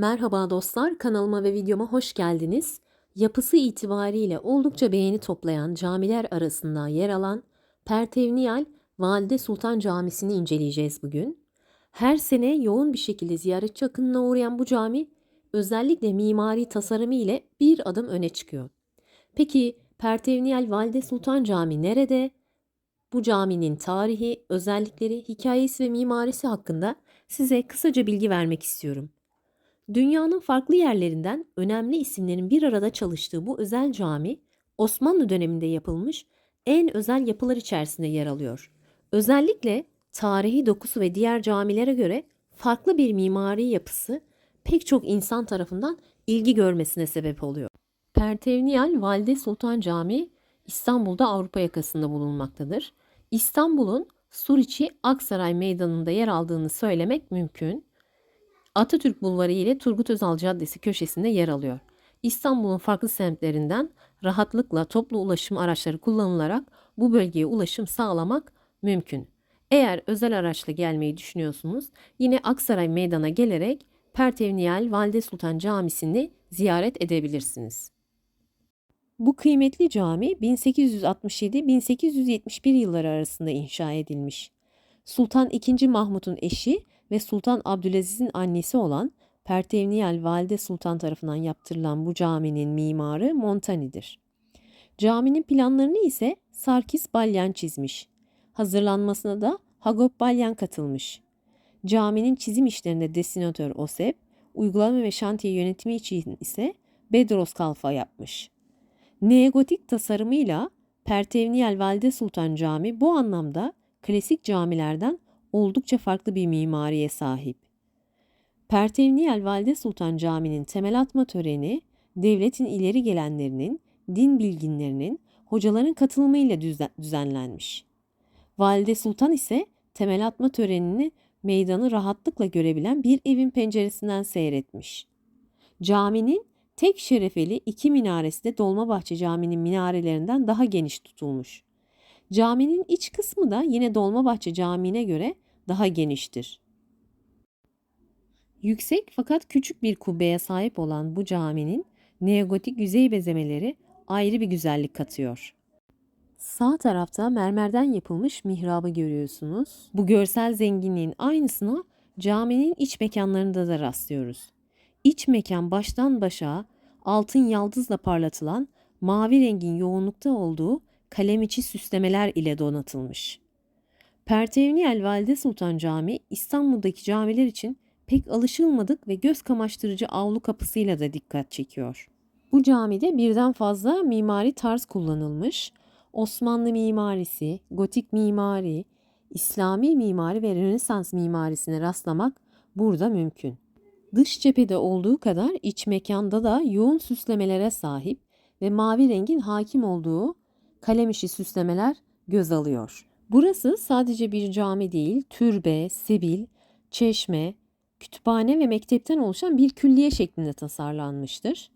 Merhaba dostlar, kanalıma ve videoma hoş geldiniz. Yapısı itibariyle oldukça beğeni toplayan camiler arasında yer alan Pertevniyal Valide Sultan Camisi'ni inceleyeceğiz bugün. Her sene yoğun bir şekilde ziyaretçi akınına uğrayan bu cami özellikle mimari tasarımı ile bir adım öne çıkıyor. Peki Pertevniyal Valide Sultan Camii nerede? Bu caminin tarihi, özellikleri, hikayesi ve mimarisi hakkında size kısaca bilgi vermek istiyorum. Dünyanın farklı yerlerinden önemli isimlerin bir arada çalıştığı bu özel cami, Osmanlı döneminde yapılmış en özel yapılar içerisinde yer alıyor. Özellikle tarihi dokusu ve diğer camilere göre farklı bir mimari yapısı pek çok insan tarafından ilgi görmesine sebep oluyor. Pertevniyal Valide Sultan Camii İstanbul'da Avrupa yakasında bulunmaktadır. İstanbul'un Suriçi Aksaray Meydanı'nda yer aldığını söylemek mümkün. Atatürk Bulvarı ile Turgut Özal Caddesi köşesinde yer alıyor. İstanbul'un farklı semtlerinden rahatlıkla toplu ulaşım araçları kullanılarak bu bölgeye ulaşım sağlamak mümkün. Eğer özel araçla gelmeyi düşünüyorsunuz, yine Aksaray Meydan'a gelerek Pertevniyal Valide Sultan Camisi'ni ziyaret edebilirsiniz. Bu kıymetli cami 1867-1871 yılları arasında inşa edilmiş. Sultan II. Mahmut'un eşi ve Sultan Abdülaziz'in annesi olan Pertevniyal Valide Sultan tarafından yaptırılan bu caminin mimarı Montani'dir. Caminin planlarını ise Sarkis Balyan çizmiş. Hazırlanmasına da Hagop Balyan katılmış. Caminin çizim işlerinde desinatör Osep, uygulama ve şantiye yönetimi için ise Bedros Kalfa yapmış. Neogotik tasarımıyla Pertevniyal Valide Sultan Camii bu anlamda klasik camilerden oldukça farklı bir mimariye sahip. Pertevniyel Valide Sultan Camii'nin temel atma töreni, devletin ileri gelenlerinin, din bilginlerinin, hocaların katılımıyla düzenlenmiş. Valide Sultan ise temel atma törenini meydanı rahatlıkla görebilen bir evin penceresinden seyretmiş. Caminin tek şerefeli iki minaresi de Dolmabahçe Camii'nin minarelerinden daha geniş tutulmuş. Caminin iç kısmı da yine Dolmabahçe Camii'ne göre daha geniştir. Yüksek fakat küçük bir kubbeye sahip olan bu caminin neogotik yüzey bezemeleri ayrı bir güzellik katıyor. Sağ tarafta mermerden yapılmış mihrabı görüyorsunuz. Bu görsel zenginliğin aynısını caminin iç mekanlarında da rastlıyoruz. İç mekan baştan başa altın yaldızla parlatılan mavi rengin yoğunlukta olduğu kalem içi süslemeler ile donatılmış. Pertevniyel Valide Sultan Camii İstanbul'daki camiler için pek alışılmadık ve göz kamaştırıcı avlu kapısıyla da dikkat çekiyor. Bu camide birden fazla mimari tarz kullanılmış. Osmanlı mimarisi, gotik mimari, İslami mimari ve Rönesans mimarisine rastlamak burada mümkün. Dış cephede olduğu kadar iç mekanda da yoğun süslemelere sahip ve mavi rengin hakim olduğu kalem işi süslemeler göz alıyor. Burası sadece bir cami değil, türbe, sebil, çeşme, kütüphane ve mektepten oluşan bir külliye şeklinde tasarlanmıştır.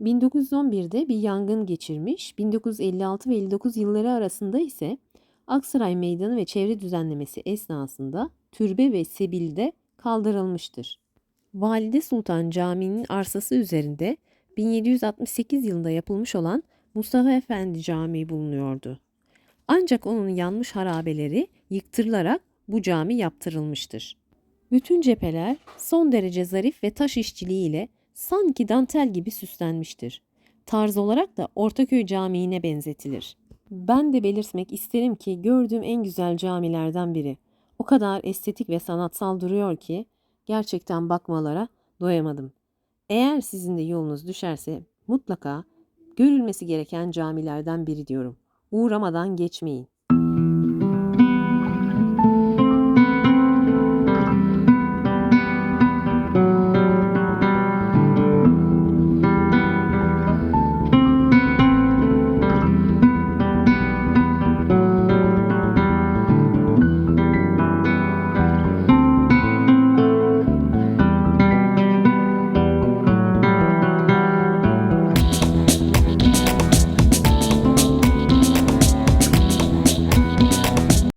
1911'de bir yangın geçirmiş, 1956 ve 59 yılları arasında ise Aksaray Meydanı ve çevre düzenlemesi esnasında türbe ve sebilde kaldırılmıştır. Valide Sultan Camii'nin arsası üzerinde 1768 yılında yapılmış olan Mustafa Efendi Camii bulunuyordu. Ancak onun yanmış harabeleri yıktırılarak bu cami yaptırılmıştır. Bütün cepheler son derece zarif ve taş işçiliğiyle sanki dantel gibi süslenmiştir. Tarz olarak da Ortaköy Camii'ne benzetilir. Ben de belirtmek isterim ki gördüğüm en güzel camilerden biri. O kadar estetik ve sanatsal duruyor ki gerçekten bakmalara doyamadım. Eğer sizin de yolunuz düşerse mutlaka görülmesi gereken camilerden biri diyorum. Uğramadan geçmeyin.